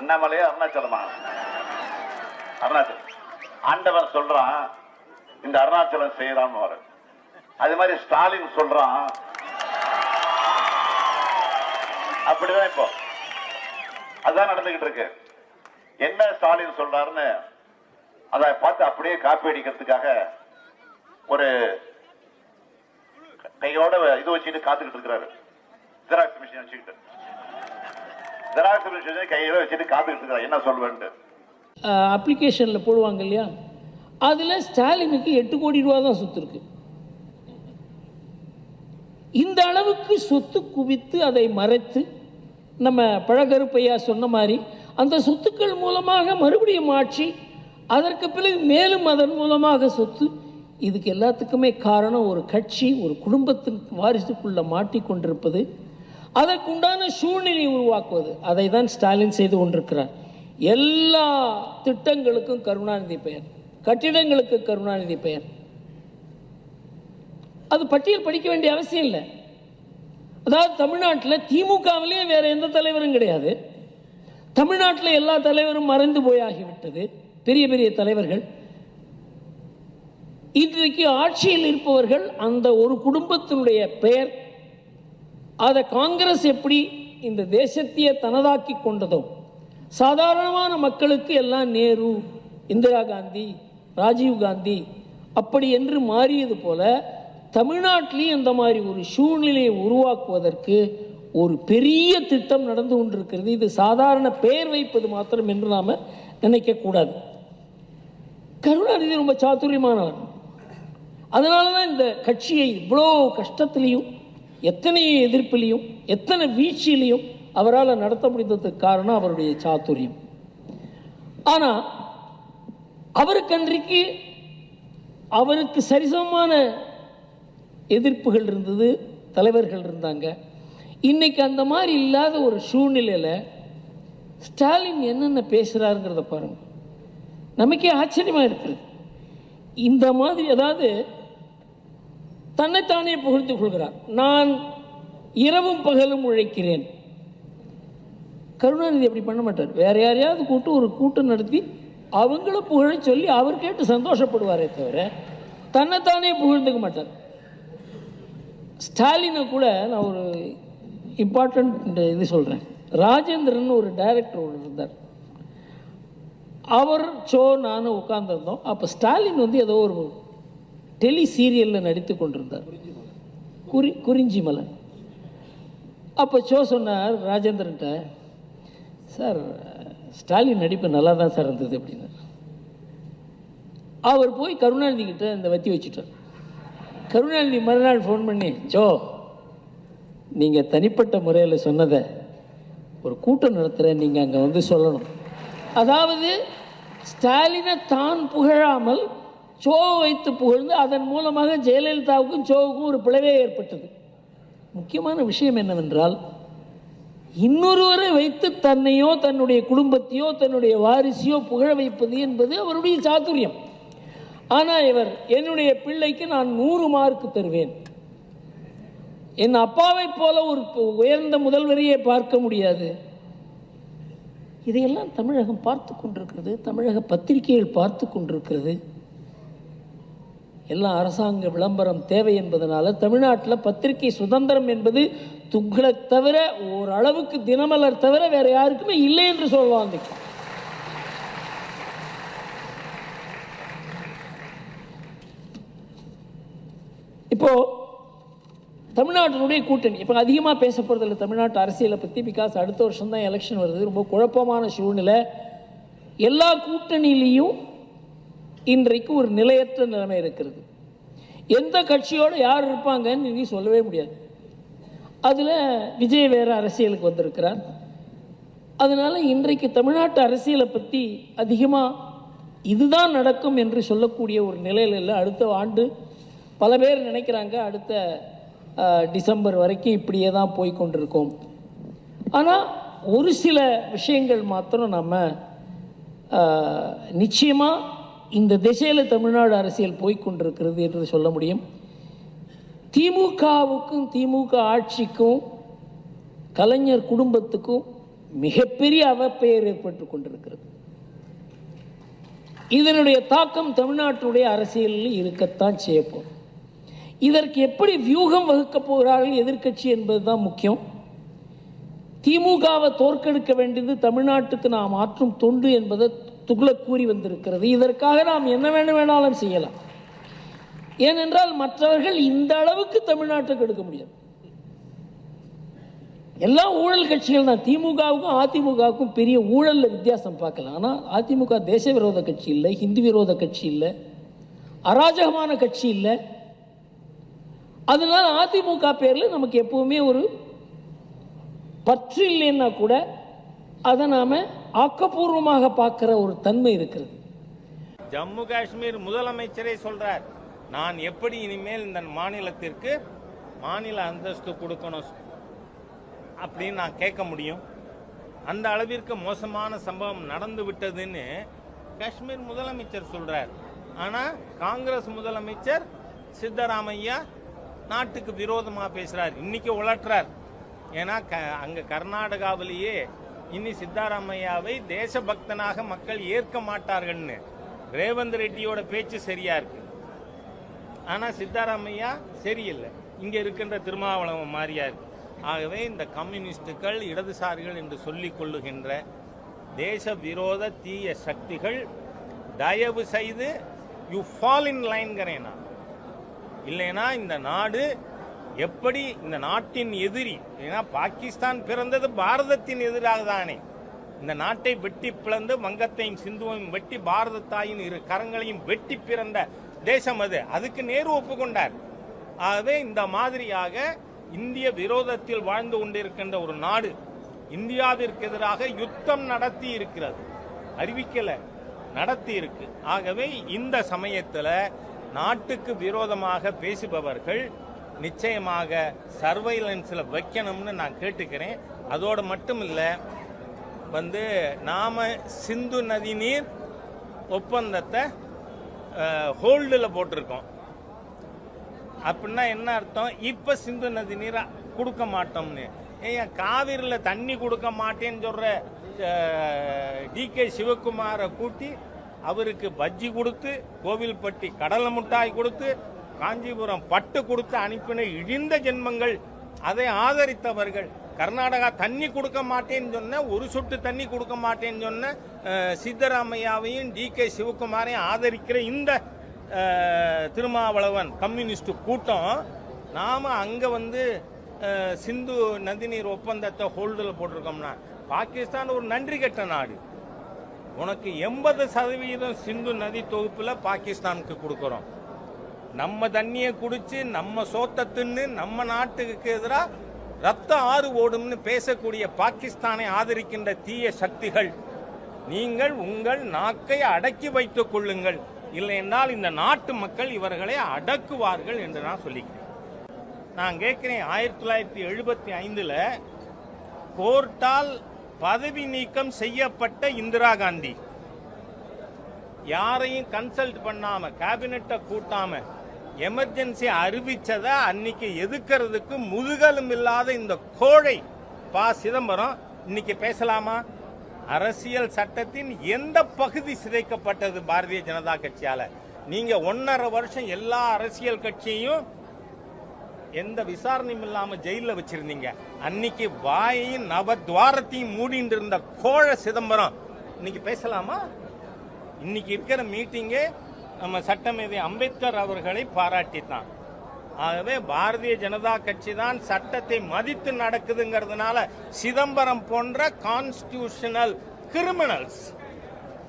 அண்ணாமலையா அருணாச்சலமா? அருணாச்சலம் ஆண்டவன் சொல்றான் இந்த அருணாச்சலம் செய்யறான்னு வர அது மாதிரி ஸ்டாலின் சொல்றான். அப்படிதான் இப்போ. அதான் நடந்துகிட்டு இருக்கு. என்ன ஸ்டாலின் சொல்றாருன்னு அதை பார்த்து அப்படியே காப்பி அடிக்கிறதுக்காக ஒரு கையோட இது வச்சுட்டு காத்துக்கிட்டு இருக்கிறாரு. ஜெராக்ஸ் மிஷின் வச்சுக்கிட்டு. ஜெராக்ஸ் வச்சுட்டு காத்துக்கிட்டு என்ன சொல்வேன்ட்டு. அப்ளிகேஷனில் போடுவாங்க இல்லையா? அதில் ஸ்டாலினுக்கு எட்டு கோடி ரூபா தான் சொத்து இருக்கு. இந்த அளவுக்கு சொத்து குவித்து அதை மறைத்து நம்ம பழகருப்பையா சொன்ன மாதிரி அந்த சொத்துக்கள் மூலமாக மறுபடியும் ஆட்சி அதற்கு பிறகு மேலும் அதன் மூலமாக சொத்து இதுக்கு எல்லாத்துக்குமே காரணம் ஒரு கட்சி ஒரு குடும்பத்தின் வாரிசுக்குள்ள மாட்டிக்கொண்டிருப்பது அதற்குண்டான சூழ்நிலையை உருவாக்குவது. அதை தான் ஸ்டாலின் செய்து கொண்டிருக்கிறார். எல்லா திட்டங்களுக்கும் கருணாநிதி பெயர். கட்டிடங்களுக்கு கருணாநிதி பெயர். அது பட்டியல் படிக்க வேண்டிய அவசியம் இல்லை. அதாவது தமிழ்நாட்டில் திமுகவிலேயே வேற எந்த தலைவரும் கிடையாது. தமிழ்நாட்டில் எல்லா தலைவரும் மறைந்து போயாகிவிட்டது. பெரிய பெரிய தலைவர்கள். இன்றைக்கு ஆட்சியில் இருப்பவர்கள் அந்த ஒரு குடும்பத்தினுடைய பெயர் அதை காங்கிரஸ் எப்படி இந்த தேசத்தையே தனதாக்கி கொண்டதோ சாதாரணமான மக்களுக்கு எல்லாம் நேரு இந்திரா காந்தி ராஜீவ் காந்தி அப்படி என்று மாறியது போல தமிழ்நாட்டிலையும் இந்த மாதிரி ஒரு சூழ்நிலையை உருவாக்குவதற்கு ஒரு பெரிய திட்டம் நடந்து கொண்டிருக்கிறது. இது சாதாரண பெயர் வைப்பது மாத்திரம் என்று நாம் நினைக்கக்கூடாது கருணாநிதி ரொம்ப சாத்துரியமானவர் அதனால தான் இந்த கட்சியை இவ்வளோ கஷ்டத்துலேயும் எத்தனை எதிர்ப்பிலையும் எத்தனை வீழ்ச்சியிலையும் அவரால் நடத்த முடிந்ததுக்கு காரணம் அவருடைய சாத்துரியம் ஆனால் அவருக்கன்றைக்கு அவருக்கு சரிசமமான எதிர்ப்புகள் இருந்தது தலைவர்கள் இருந்தாங்க. இன்னைக்கு அந்த மாதிரி இல்லாத ஒரு சூழ்நிலையில் ஸ்டாலின் என்னென்ன பேசுகிறாருங்கிறத பாருங்கள் நமக்கே ஆச்சரியமாக இருக்குது இந்த மாதிரி அதாவது தன்னைத்தானே புகழ்ந்து கொள்கிறார். நான் இரவும் பகலும் உழைக்கிறேன். கருணாநிதி அப்படி பண்ண மாட்டார். வேற யாரையாவது கூட்டு ஒரு கூட்டம் நடத்தி அவங்கள புகழ சொல்லி அவர் கேட்டு சந்தோஷப்படுவாரே தவிர தன்னைத்தானே புகழ்ந்துக்க மாட்டார். ஸ்டாலினை கூட நான் ஒரு இம்பார்ட்டண்ட் இது சொல்கிறேன் ராஜேந்திரன் ஒரு டைரக்டர் ஒன்று இருந்தார். அவர் ஷோ நானும் உட்காந்துருந்தோம் அப்போ ஸ்டாலின் வந்து ஏதோ ஒரு டெலி சீரியலில் நடித்து கொண்டிருந்தார். குறி குறிஞ்சி மலன் அப்போ ஷோ சொன்னார் ராஜேந்திரன்ட்ட சார் ஸ்டாலின் நடிப்பு நல்லா தான் சார் இருந்தது அப்படின்னு அவர் போய் கருணாநிதி கிட்ட இந்த வத்தி வச்சுட்டார். கருணாநிதி மறுநாள் ஃபோன் பண்ணி ஜோ நீங்கள் தனிப்பட்ட முறையில் சொன்னதை ஒரு கூட்டம் நடத்துகிற நீங்கள் அங்கே வந்து சொல்லணும். அதாவது ஸ்டாலினை தான் புகழாமல் சோ வைத்து புகழ்ந்து அதன் மூலமாக ஜெயலலிதாவுக்கும் சோவுக்கும் ஒரு பிளவே ஏற்பட்டது. முக்கியமான விஷயம் என்னவென்றால் இன்னொருவரை வைத்து தன்னையோ தன்னுடைய குடும்பத்தையோ தன்னுடைய வாரிசையோ புகழ வைப்பது என்பது அவருடைய சாத்துரியம் ஆனால் இவர் என்னுடைய பிள்ளைக்கு நான் நூறு மார்க் தருவேன். என் அப்பாவைப் போல ஒரு உயர்ந்த முதல்வரையே பார்க்க முடியாது. இதையெல்லாம் தமிழகம் பார்த்து கொண்டிருக்கிறது தமிழக பத்திரிகைகள் பார்த்து கொண்டிருக்கிறது. எல்லாம் அரசாங்க விளம்பரம் தேவை என்பதனால தமிழ்நாட்டில் பத்திரிகை சுதந்திரம் என்பது துக்களை தவிர ஓரளவுக்கு தினமலர் தவிர வேற யாருக்குமே இல்லை என்று சொல்லுவாங்க இப்போ. தமிழ்நாட்டினுடைய கூட்டணி இப்போ அதிகமாக பேச போகிறதில்ல தமிழ்நாட்டு அரசியலை பற்றி பிகாஸ் அடுத்த வருஷம் தான் எலெக்ஷன் வருது ரொம்ப குழப்பமான சூழ்நிலை. எல்லா கூட்டணியிலையும் இன்றைக்கு ஒரு நிலையற்ற நிலைமை இருக்கிறது. எந்த கட்சியோடு யார் இருப்பாங்கன்னு இனி சொல்லவே முடியாது. அதில் விஜய் வேறு அரசியலுக்கு வந்திருக்கிறார். அதனால் இன்றைக்கு தமிழ்நாட்டு அரசியலை பற்றி அதிகமாக இதுதான் நடக்கும் என்று சொல்லக்கூடிய ஒரு நிலையில் இல்லை. அடுத்த ஆண்டு பல பேர் நினைக்கிறாங்க அடுத்த டிசம்பர் வரைக்கும் இப்படியே தான் போய் கொண்டிருக்கோம். ஆனால் ஒரு சில விஷயங்கள் மாத்திரம் நம்ம நிச்சயமாக இந்த திசையில் தமிழ்நாடு அரசியல் போய்கொண்டிருக்கிறது என்று சொல்ல முடியும். திமுகவுக்கும் திமுக ஆட்சிக்கும் கலைஞர் குடும்பத்துக்கும் மிகப்பெரிய அவப்பெயர் ஏற்பட்டு கொண்டிருக்கிறது. இதனுடைய தாக்கம் தமிழ்நாட்டுடைய அரசியலில் இருக்கத்தான் செய்யப்போம். இதற்கு எப்படி வியூகம் வகுக்கப் போகிறார்கள் எதிர்க்கட்சி என்பதுதான் முக்கியம். திமுகவை தோற்கடிக்க வேண்டியது தமிழ்நாட்டுக்கு நாம் ஆற்றும் தொண்டு என்பதை துக்ளக் கூறி வந்திருக்கிறது. இதற்காக நாம் என்ன வேண்டும் வேணாலும் செய்யலாம். ஏனென்றால் மற்றவர்கள் இந்த அளவுக்கு தமிழ்நாட்டுக்கு எடுக்க முடியாது. எல்லா ஊழல் கட்சிகள் தான் திமுகவுக்கும் அதிமுகவுக்கும் பெரிய ஊழல்ல வித்தியாசம் பார்க்கலாம். ஆனால் அதிமுக தேச விரோத கட்சி இல்லை ஹிந்து விரோத கட்சி இல்லை அராஜகமான கட்சி இல்லை. அதனால அதிமுக பேரில் நமக்கு எப்பவுமே ஒரு பற்று இல்லைன்னா கூட அதை நாம் ஆக்கப்பூர்வமாக பார்க்குற ஒரு தன்மை இருக்கிறது. ஜம்மு காஷ்மீர் முதலமைச்சரே சொல்றார் நான் எப்படி இனிமேல் இந்த மாநிலத்திற்கு மாநில அந்தஸ்து கொடுக்கணும்? அப்படின்னு நான் கேட்க முடியும். அந்த அளவிற்கு மோசமான சம்பவம் நடந்து விட்டதுன்னு காஷ்மீர் முதலமைச்சர் சொல்றார். ஆனா காங்கிரஸ் முதலமைச்சர் சித்தராமையா நாட்டுக்கு விரோதமாக பேசுறார் இன்னைக்கு உழற்றார் ஏன்னா க- அங்க கர்நாடகாவிலேயே இனி சித்தாராமையாவை தேசபக்தனாக மக்கள் ஏற்க மாட்டார்கள்னு ரேவந்த் ரெட்டியோட பேச்சு சரியா இருக்கு. ஆனா சித்தாராமையா சரியில்லை. இங்க இருக்கின்ற திருமாவளவன் மாதிரியா இருக்கு. ஆகவே இந்த கம்யூனிஸ்டுகள் இடதுசாரிகள் என்று சொல்லிக் கொள்ளுகின்ற தேச விரோத தீய சக்திகள் தயவு செய்து யூ ஃபால் இன் லைன்கிறேன் நான். இல்லைனா இந்த நாடு எப்படி இந்த நாட்டின் எதிரி ஏன்னா பாகிஸ்தான் பிறந்தது பாரதத்தின் எதிராக தானே. இந்த நாட்டை வெட்டி பிளந்து வங்கத்தையும் சிந்துவையும் வெட்டி பாரத தாயின் இரு கரங்களையும் வெட்டி பிறந்த தேசம் அது. அதுக்கு நேரு ஒப்புக்கொண்டார். ஆகவே இந்த மாதிரியாக இந்திய விரோதத்தில் வாழ்ந்து கொண்டிருக்கின்ற ஒரு நாடு இந்தியாவிற்கு எதிராக யுத்தம் நடத்தி இருக்கிறது. அறிவிக்கல நடத்தி இருக்கு. ஆகவே இந்த சமயத்தில் நாட்டுக்கு விரோதமாக பேசுபவர்கள் நிச்சயமாக சர்வைலன்ஸில் வைக்கணும்னு நான் கேட்டுக்கிறேன். அதோடு மட்டும் இல்லை வந்து நாம் சிந்து நதி நீர் ஒப்பந்தத்தை ஹோல்டில் போட்டிருக்கோம். அப்படின்னா என்ன அர்த்தம்? இப்போ சிந்து நதி நீரை கொடுக்க மாட்டோம்னு. ஏன் காவிரியில் தண்ணி கொடுக்க மாட்டேன்னு சொல்கிற டி கே சிவகுமாரை கூட்டி அவருக்கு பஜ்ஜி கொடுத்து கோவில்பட்டி கடலை மிட்டாய் கொடுத்து காஞ்சிபுரம் பட்டு கொடுத்து அனுப்பின இழிந்த ஜென்மங்கள் அதை ஆதரித்தவர்கள். கர்நாடகா தண்ணி கொடுக்க மாட்டேன்னு சொன்ன ஒரு சொட்டு தண்ணி கொடுக்க மாட்டேன்னு சொன்ன சித்தராமையாவையும் டி கே சிவகுமாரையும் ஆதரிக்கிற இந்த திருமாவளவன் கம்யூனிஸ்ட் கூட்டம் நாம அங்க வந்து சிந்து நதிநீர் ஒப்பந்தத்தை ஹோல்டில் போட்டிருக்கோம்னா பாகிஸ்தான் ஒரு நன்றி கெட்ட நாடு. உனக்கு எண்பது சதவீதம் சிந்து நதி தொகுப்புல பாகிஸ்தானுக்கு கொடுக்குறோம். நம்ம தண்ணியை குடிச்சு நம்ம சோத்தை தின்னு நம்ம நாட்டுக்கு எதிராக ரத்த ஆறு ஓடும்னு பேசக்கூடிய பாகிஸ்தானை ஆதரிக்கின்ற தீய சக்திகள் நீங்கள் உங்கள் நாக்கை அடக்கி வைத்துக் கொள்ளுங்கள். இல்லை என்றால் இந்த நாட்டு மக்கள் இவர்களை அடக்குவார்கள் என்று நான் சொல்லிக்கிறேன். நான் கேட்கிறேன் ஆயிரத்தி தொள்ளாயிரத்தி எழுபத்தி ஐந்தில் கோர்ட்டால் பதவி நீக்கம் செய்யப்பட்ட இந்திரா காந்தி. யாரையும் கன்சல்ட் பண்ணாம கேபினெட்டை கூட்டாம எமர்ஜென்சி அறிவிச்சதை அன்னைக்கு எதுக்கிறதுக்கு முதுகலும் இல்லாத இந்த கோழை பா சிதம்பரம் இன்னைக்கு பேசலாமா? அரசியல் சட்டத்தின் எந்த பகுதி சிதைக்கப்பட்டது பாரதிய ஜனதா கட்சியால? நீங்க ஒன்னரை வருஷம் எல்லா அரசியல் கட்சியையும் எந்த விசாரணையும் இல்லாம ஜெயில வச்சிருந்தீங்க. அன்னைக்கு வாயையும் நவத்வாரத்தையும் மூடிட்டு இருந்த கோழ சிதம்பரம் இன்னைக்கு பேசலாமா? இன்னைக்கு இருக்கிற மீட்டிங்கே நம்ம சட்டமேதை அம்பேத்கர் அவர்களை பாராட்டித்தான். ஆகவே பாரதிய ஜனதா கட்சி தான் சட்டத்தை மதித்து நடக்குதுங்கிறதுனால சிதம்பரம் போன்ற கான்ஸ்டியூஷனல் கிரிமினல்ஸ்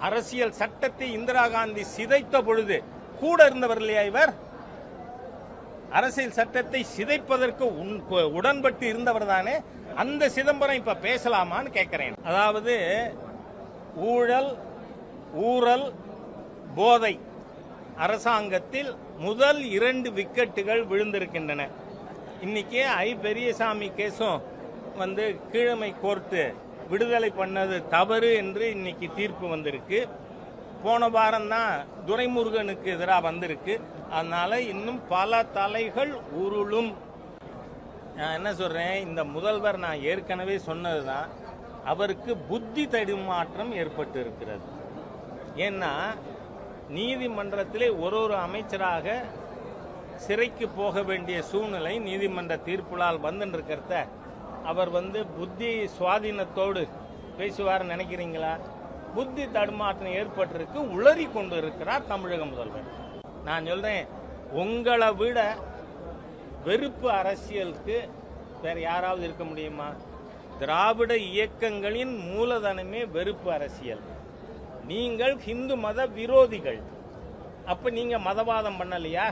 அரசியல் சட்டத்தை இந்திரா காந்தி சிதைத்த பொழுது கூட இருந்தவர் இல்லையா இவர்? அரசியல் சட்டத்தை சிதைப்பதற்கு உன்- உடன்பட்டு இருந்தவர் தானே அந்த சிதம்பரம் இப்ப பேசலாமான்னு கேட்கிறேன் அதாவது ஊழல் ஊரல் போதை அரசாங்கத்தில் முதல் இரண்டு விக்கெட்டுகள் விழுந்திருக்கின்றன. இன்னைக்கு ஐ பெரியசாமி கேஸும் வந்து கீழமை கோர்ட்டு விடுதலை பண்ணது தவறு என்று இன்னைக்கு தீர்ப்பு வந்திருக்கு. போன வாரம் தான் துரைமுருகனுக்கு எதிராக வந்திருக்கு. அதனால இன்னும் பல தலைகள் உருளும். நான் என்ன சொல்றேன்? இந்த முதல்வர் நான் ஏற்கனவே சொன்னதுதான். அவருக்கு புத்தி தடுமாற்றம் ஏற்பட்டு இருக்கிறது ஏன்னா நீதிமன்றத்திலே ஒரு ஒரு அமைச்சராக சிறைக்கு போக வேண்டிய சூழ்நிலை நீதிமன்ற தீர்ப்புலால் வந்துருக்கிறத அவர் வந்து புத்தி சுவாதீனத்தோடு பேசுவார் நினைக்கிறீங்களா? புத்தி தடுமாற்றம் ஏற்பட்டிருக்கு உளறி கொண்டு இருக்கிறார் தமிழக முதல்வர். நான் சொல்றேன் உங்களை விட வெறுப்பு அரசியலுக்கு வேற யாராவது இருக்க முடியுமா? திராவிட இயக்கங்களின் மூலதனமே வெறுப்பு அரசியல். நீங்கள் ஹிந்து மத விரோதிகள். அப்ப நீங்க மதவாதம் பண்ணலையா?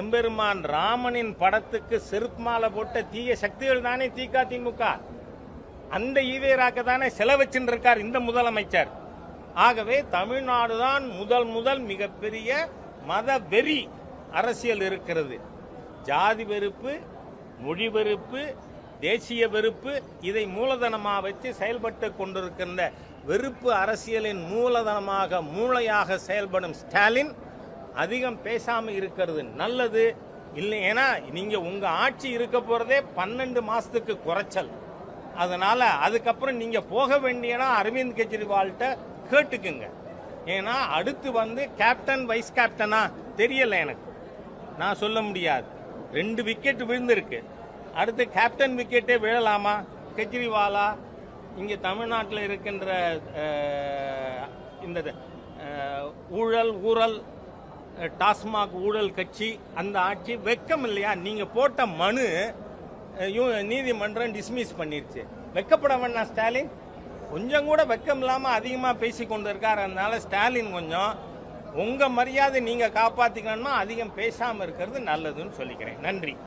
எம்பெருமான் ராமனின் படத்துக்கு செருப்புமாலை போட்ட தீய சக்திகள் தானே தீகா திமுக. அந்த ஈவேராக்க தானே செலவச்சுன்னு இருக்கார் இந்த முதலமைச்சர். ஆகவே தமிழ்நாடு தான் முதல் முதல் மிகப்பெரிய மத வெறி அரசியல் இருக்கிறது. ஜாதி வெறுப்பு மொழி வெறுப்பு தேசிய வெறுப்பு இதை மூலதனமாக வச்சு செயல்பட்டு கொண்டிருக்கின்ற வெறுப்பு அரசியலின் மூலதனமாக மூளையாக செயல்படும் ஸ்டாலின் அதிகம் பேசாமல் இருக்கிறது. நல்லது இல்லை ஏன்னா நீங்கள் உங்கள் ஆட்சி இருக்க போகிறதே பன்னெண்டு மாதத்துக்கு குறைச்சல். அதனால் அதுக்கப்புறம் நீங்கள் போக வேண்டியனா அரவிந்த் கெஜ்ரிவால்கிட்ட கேட்டுக்குங்க. ஏன்னா அடுத்து வந்து கேப்டன் வைஸ் கேப்டனா தெரியல எனக்கு. நான் சொல்ல முடியாது. ரெண்டு விக்கெட் விழுந்திருக்கு. அடுத்து கேப்டன் விக்கெட்டே விழலாமா? கெஜ்ரிவாலா? இங்கே தமிழ்நாட்டில் இருக்கின்ற இந்த ஊழல் ஊழல் டாஸ்மாக் ஊழல் கட்சி அந்த ஆட்சி வெக்கம் இல்லையா? நீங்கள் போட்ட மனு நீதிமன்றம் டிஸ்மிஸ் பண்ணிருச்சு. வெக்கப்பட வேண்டாம் ஸ்டாலின். கொஞ்சம் கூட வெக்கம் இல்லாமல் அதிகமாக பேசி கொண்டு இருக்காரு அதனால ஸ்டாலின் கொஞ்சம் உங்கள் மரியாதை நீங்கள் காப்பாற்றிக்கணும்னா அதிகம் பேசாமல் இருக்கிறது நல்லதுன்னு சொல்லிக்கிறேன். நன்றி.